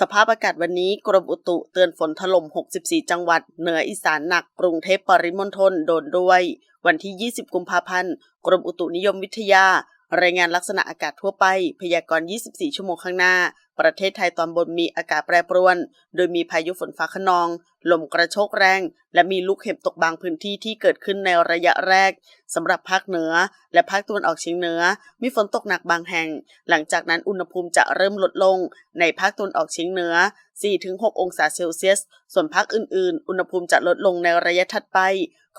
สภาพอากาศวันนี้กรมอุตุเตือนฝนถล่ม 64 จังหวัด เหนืออีสานหนัก กรุงเทพปริมณฑลโดนด้วย วันที่ 20 กุมภาพันธ์ กรมอุตุนิยมวิทยา รายงานลักษณะอากาศทั่วไป พยากรณ์ 24 ชั่วโมงข้างหน้าประเทศไทยตอนบนมีอากาศแปรปรวน โดยมีพายุฝนฟ้าขนอง ลมกระโชกแรง และมีลูกเห็บตกบางพื้นที่ที่เกิดขึ้นในระยะแรกสำหรับภาคเหนือ และภาคตะวันออกเฉียงเหนือ มีฝนตกหนักบางแห่ง หลังจากนั้นอุณหภูมิจะเริ่มลดลง ในภาคตะวันออกเฉียงเหนือ 4-6 องศาเซลเซียส ส่วนภาคอื่น ๆ อุณหภูมิจะลดลงในระยะถัดไป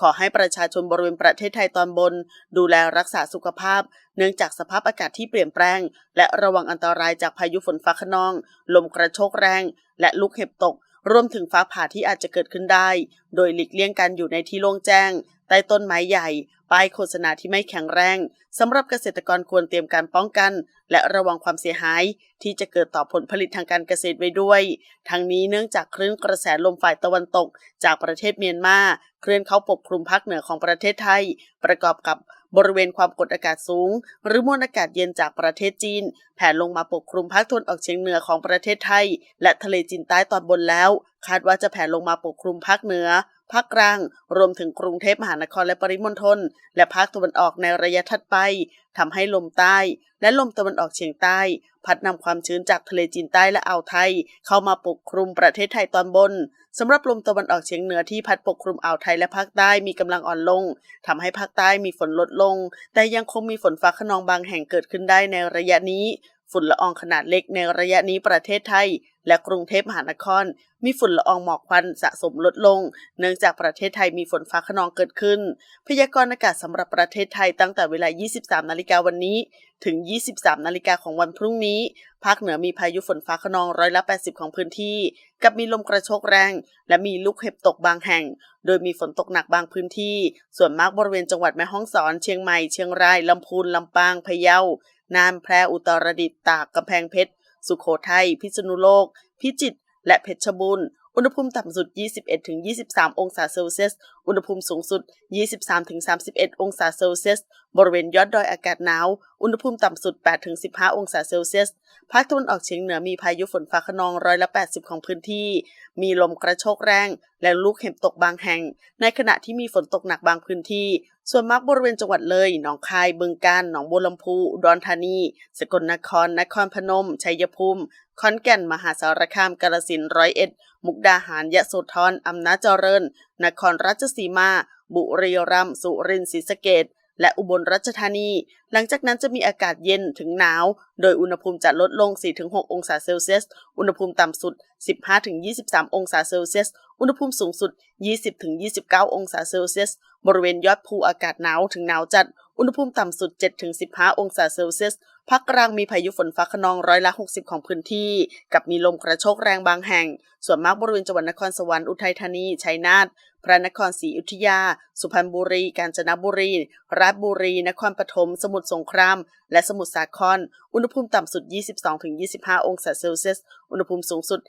ขอให้ประชาชนบริเวณประเทศไทยตอนบน ดูแลรักษาสุขภาพ เนื่องจากสภาพอากาศที่เปลี่ยนแปลง และระวังอันตรายจากพายุฝนฟ้าขนอง ลมกระโชกแรง และลูกเห็บตก รวมถึงฟ้าผ่าที่อาจจะเกิดขึ้นได้ โดยหลีกเลี่ยงการอยู่ในที่โล่งแจ้ง ใต้ต้นไม้ใหญ่ ป้ายโฆษณาที่ไม่แข็งแรงสำหรับเกษตรกรควรเตรียมการป้องกัน และระวังความเสียหาย ที่จะเกิดต่อผลผลิตทางการเกษตรไว้ด้วย ทั้งนี้เนื่องจากคลื่นกระแสลมฝ่ายตะวันตก จากประเทศเมียนมาเคลื่อนเข้าปกคลุมภาคเหนือของประเทศไทย ประกอบกับบริเวณความกดอากาศสูง หรือมวลอากาศเย็นจากประเทศจีน แผ่ลงมาปกคลุมภาคตะวันออกเฉียงเหนือของประเทศไทย และทะเลจีนใต้ตอนบนแล้วคาดว่าจะแผ่ลงมาปกคลุมภาคเหนือ ภาคกลาง รวมถึงกรุงเทพมหานครและปริมณฑล และภาคตะวันออกในระยะถัดไปทำให้ลมใต้ และลมตะวันออกเฉียงใต้ พัดนำความชื้นจากทะเลจีนใต้และอ่าวไทย เข้ามาปกคลุมประเทศไทยตอนบนสำหรับลมตะวันออกเฉียงเหนือที่พัดปกคลุมอ่าวไทยและภาคใต้มีกำลังอ่อนลงทำให้ภาคใต้มีฝนลดลง แต่ยังคงมีฝนฟ้าขนองบางแห่งเกิดขึ้นได้ในระยะนี้ ฝุ่นละอองขนาดเล็กในระยะนี้ประเทศไทย และกรุงเทพมหานคร มีฝุ่นละอองหมอกควันสะสมลดลง เนื่องจากประเทศไทยมีฝนฟ้าขนองเกิดขึ้น พยากรณ์อากาศสำหรับประเทศไทยตั้งแต่เวลา 23 นาฬิกาวันนี้ ถึง 23 นาฬิกาของวันพรุ่งนี้ ภาคเหนือมีพายุฝนฟ้าขนองร้อยละ 80 ของพื้นที่ กับมีลมกระโชกแรง และมีลูกเห็บตกบางแห่ง โดยมีฝนตกหนักบางพื้นที่ ส่วนมากบริเวณจังหวัดแม่ฮ่องสอน เชียงใหม่ เชียงรายลำพูนลำปาง พะเยา น่านแพร่อุตรดิตถ์ตากกำแพงเพชร สุโขทัย พิษณุโลก พิจิตร และเพชรบูรณ์อุณหภูมิต่ำสุด 21-23 องศาเซลเซียส อุณหภูมิสูงสุด 23-31 องศาเซลเซียส บริเวณยอดดอยอากาศหนาว อุณหภูมิต่ำสุด 8-15 องศาเซลเซียส ภาคตะวันออกเฉียงเหนือมีพายุฝนฟ้าขนองร้อยละ 80 ของพื้นที่ มีลมกระโชกแรง และลูกเห็บตกบางแห่ง ในขณะที่มีฝนตกหนักบางพื้นที่ ส่วนมากบริเวณจังหวัดเลย หนองคาย บึงกาฬ หนองบัวลำพูอุดรธานี สกลนคร นครพนม ชัยภูมิ ขอนแก่น มหาสารคาม กาฬสินธุ์ร้อยเอ็ด มุกดาหาร ยะโสธร อำนาจเจริญ นครราชสีมา บุรีรัมย์ สุรินทร์ ศรีสะเกด และอุบลราชธานี หลังจากนั้นจะมีอากาศเย็นถึงหนาว โดยอุณหภูมิจะลดลง 4-6 องศาเซลเซียส อุณหภูมิต่ำสุด 15-23 องศาเซลเซียส อุณหภูมิสูงสุด 20-29 องศาเซลเซียส บริเวณยอดภูอากาศหนาวถึงหนาวจัด อุณหภูมิต่ำสุด 7-15 องศาเซลเซียส ภาคกลางมีพายุฝนฟ้าขนองร้อยละ 60 ของพื้นที่ กับมีลมกระโชกแรงบางแห่ง ส่วนมากบริเวณจังหวัดนครสวรรค์อุทัยธานี ชัยนาทพระนครศรีอยุธยา สุพรรณบุรี กาญจนบุรี ราชบุรี นครปฐม สมุทรสงคราม และสมุทรสาคร อุณหภูมิต่ำสุด 22-25 องศาเซลเซียส อุณหภูมิสูงสุด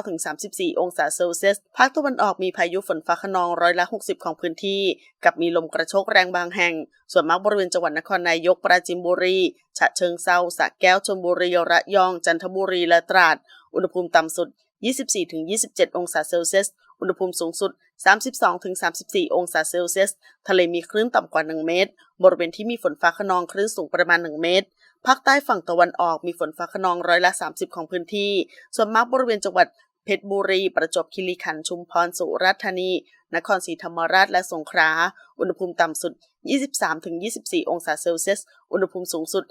29-34 องศาเซลเซียส ภาคตะวันออกมีพายุฝนฟ้าขนองร้อยละ 60 ของพื้นที่ กับมีลมกระโชกแรงบางแห่ง ส่วนมากบริเวณจังหวัดนครนายก ปราจีนบุรี ฉะเชิงเซาสระแก้วชลบุรีระยอง จันทบุรีและตราด อุณหภูมิต่ำสุด 24-27 องศาเซลเซียส อุณหภูมิสูงสุด 32-34 องศาเซลเซียส ทะเลมีคลื่นต่ำกว่า 1 เมตร บริเวณที่มีฝนฟ้าขนองคลื่นสูงประมาณ 1 เมตรภาคใต้ฝั่งตะวันออกมีฝนฟ้าขนองร้อยละ 30 ของพื้นที่ ส่วนมากบริเวณจังหวัด เพชรบุรี ประจวบคีรีขันธ์ชุมพรสุราษฎร์ธานี นครศรีธรรมราชและสงขลาอุณหภูมิต่ำสุด 23-24 องศาเซลเซียส อุณหภูมิสูงสุด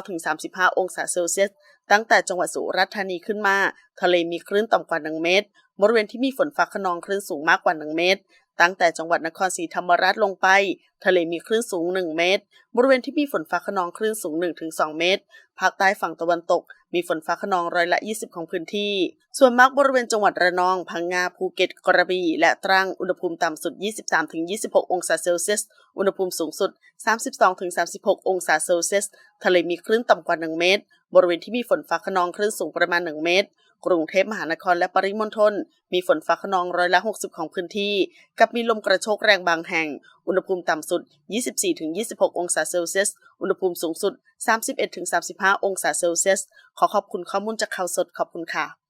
29-35 องศาเซลเซียส ตั้งแต่จังหวัดสุราษฎร์ธานีขึ้นมา ทะเลมีคลื่นต่ำกว่า 1 เมตร บริเวณที่มีฝนฟ้าขนองคลื่นสูงมากกว่า 1 เมตร ตั้งแต่จังหวัดนครศรีธรรมราชลงไปทะเลมีคลื่นสูง 1 เมตร บริเวณที่มีฝนฟ้าขนองคลื่นสูง 1-2 เมตร ภาคใต้ฝั่งตะวันตก มีฝนฟ้าขนองร้อยละ 20 ของพื้นที่ ส่วนมากบริเวณจังหวัดระนอง พังงา ภูเก็ต กระบี่ และตรัง อุณหภูมิต่ำสุด 23-26 องศาเซลเซียส อุณหภูมิสูงสุด 32-36 องศาเซลเซียส ทะเลมีคลื่นต่ำกว่า 1 เมตร บริเวณที่มีฝนฟ้าขนองคลื่นสูงประมาณ 1 เมตรกรุงเทพมหานครและปริมณฑลมีฝนฟ้าขนองร้อยละ 60 ของพื้นที่ กับมีลมกระโชกแรงบางแห่ง อุณหภูมิต่ำสุด 24-26 องศาเซลเซียส อุณหภูมิสูงสุด 31-35 องศาเซลเซียส ขอขอบคุณข้อมูลจากข่าวสดขอบคุณค่ะ